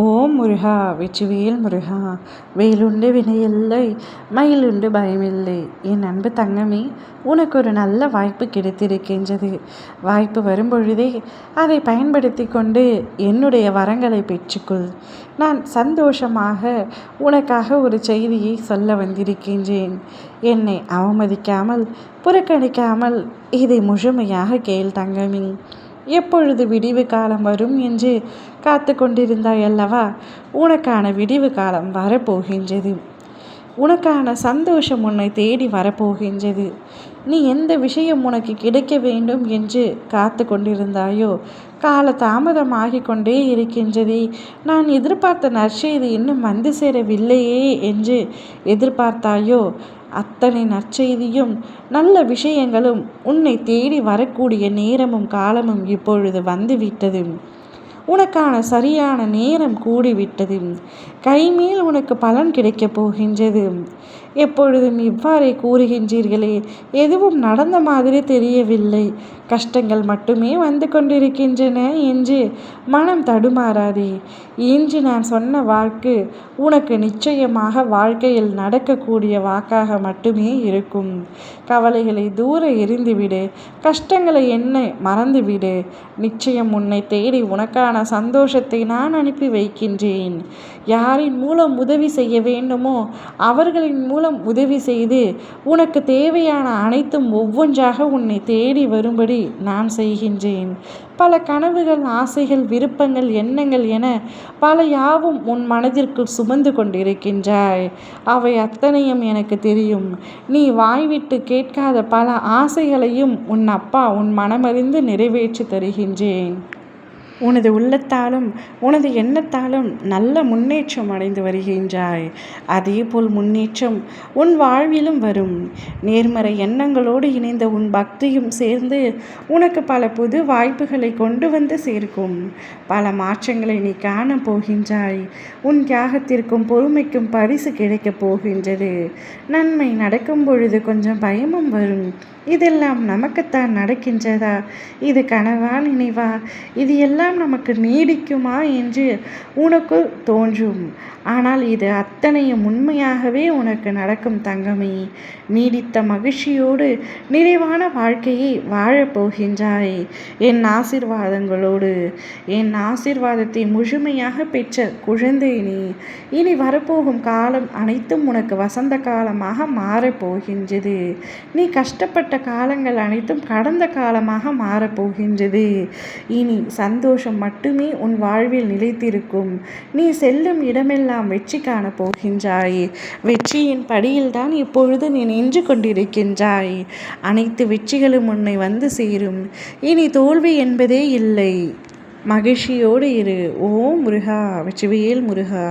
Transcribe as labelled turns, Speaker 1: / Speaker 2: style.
Speaker 1: ஓம் முருகா வெற்றிவேல் முருகா வேலுண்டு வினையில்லை மயிலுண்டு பயமில்லை. என் அன்பு தங்கமே உனக்கு ஒரு நல்ல வாய்ப்பு கிடைத்திருக்கின்றது. வாய்ப்பு வரும்பொழுதே அதை பயன்படுத்தி கொண்டு என்னுடைய வரங்களை பெற்றுக்கொள். நான் சந்தோஷமாக உனக்காக ஒரு செய்தியை சொல்ல வந்திருக்கின்றேன். என்னை அவமதிக்காமல் புறக்கணிக்காமல் இதை முழுமையாக கேள் தங்கமி. எப்பொழுது விடிவு காலம் வரும் என்று காத்து கொண்டிருந்தாய் அல்லவா உனக்கான விடிவு காலம் வரப்போகின்றது. உனக்கான சந்தோஷம் உன்னை தேடி வரப்போகின்றது. நீ எந்த விஷயம் உனக்கு கிடைக்க வேண்டும் என்று காத்து கொண்டிருந்தாயோ கால தாமதமாகிக் கொண்டே இருக்கின்றதே. நான் எதிர்பார்த்த நற்செய்தி இன்னும் வந்து சேரவில்லையே என்று எதிர்பார்த்தாயோ அத்தனை நற்செய்தியும் நல்ல விஷயங்களும் உன்னை தேடி வரக்கூடிய நேரமும் காலமும் இப்பொழுது வந்துவிட்டது. உனக்கான சரியான நேரம் கூடிவிட்டது. கைமேல் உனக்கு பலன் கிடைக்கப் போகின்றது. எப்பொழுதும் இவ்வாறே கூறுகின்றீர்களே எதுவும் நடந்த மாதிரி தெரியவில்லை. கஷ்டங்கள் மட்டுமே வந்து கொண்டிருக்கின்றன என்று மனம் தடுமாறாதே. இன்று நான் சொன்ன வாக்கு உனக்கு நிச்சயமாக வாழ்க்கையில் நடக்கக்கூடிய வாக்காக மட்டுமே இருக்கும். கவலைகளை தூர எரிந்துவிடு கஷ்டங்களை என்ன மறந்துவிடு. நிச்சயம் உன்னை தேடி உனக்கான சந்தோஷத்தை நான் அனுப்பி வைக்கின்றேன். யாரின் மூலம் உதவி செய்ய வேண்டுமோ அவர்களின் மூலம் உதவி செய்து உனக்கு தேவையான அனைத்தும் ஒவ்வொன்றாக உன்னை தேடி வரும்படி நான் செய்கின்றேன். பல கனவுகள் ஆசைகள் விருப்பங்கள் எண்ணங்கள் என பல யாவும் உன் மனதிற்குள் சுமந்து கொண்டிருக்கின்றாய். அவை அத்தனையும் எனக்கு தெரியும். நீ வாய்விட்டு கேட்காத பல ஆசைகளையும் உன் அப்பா உன் மனமறிந்து நிறைவேற்றி தருகின்றேன். உனது உள்ளத்தாலும் உனது எண்ணத்தாலும் நல்ல முன்னேற்றம் அடைந்து வருகின்றாய். அதேபோல் முன்னேற்றம் உன் வாழ்விலும் வரும். நேர்மறை எண்ணங்களோடு இணைந்த உன் பக்தியும் சேர்ந்து உனக்கு பல புது வாய்ப்புகளை கொண்டு வந்து சேர்க்கும். பல மாற்றங்களை நீ காண போகின்றாய். உன் தியாகத்திற்கும் பொறுமைக்கும் பரிசு கிடைக்கப் போகின்றது. நன்மை நடக்கும் பொழுது கொஞ்சம் பயமும் வரும். இதெல்லாம் நமக்குத்தான் நடக்கின்றதா? இது கனவா நினைவா? இது எல்லாம் நமக்கு நீடிக்குமா என்று உனக்கு தோன்றும். ஆனால் இது அத்தனையும் உண்மையாகவே உனக்கு நடக்கும் தங்கமே. நீடித்த மகிழ்ச்சியோடு நிறைவான வாழ்க்கையை வாழப்போகின்றாய் என் ஆசிர்வாதங்களோடு என் ஆசிர்வாதத்தை முழுமையாக பெற்ற குழந்தை நீ இனி வரப்போகும் காலம் அனைத்தும் உனக்கு வசந்த காலமாக மாறப்போகின்றது நீ கஷ்டப்பட்ட காலங்கள் அனைத்தும் கடந்த காலமாக மாறப்போகின்றது இனி சந்தோஷம் மட்டுமே உன் வாழ்வில் நிலைத்திருக்கும். நீ செல்லும் இடமெல்லாம் வெற்றி காணப் போகின்றாய். வெற்றியின் படியில்தான் இப்பொழுது நீ நின்று கொண்டிருக்கின்றாய். அனைத்து வெற்றிகளும் உன்னை வந்து சேரும். இனி தோல்வி என்பதே இல்லை. மகிழ்ச்சியோடு இரு. ஓ முருகா வெற்றிவேல் முருகா.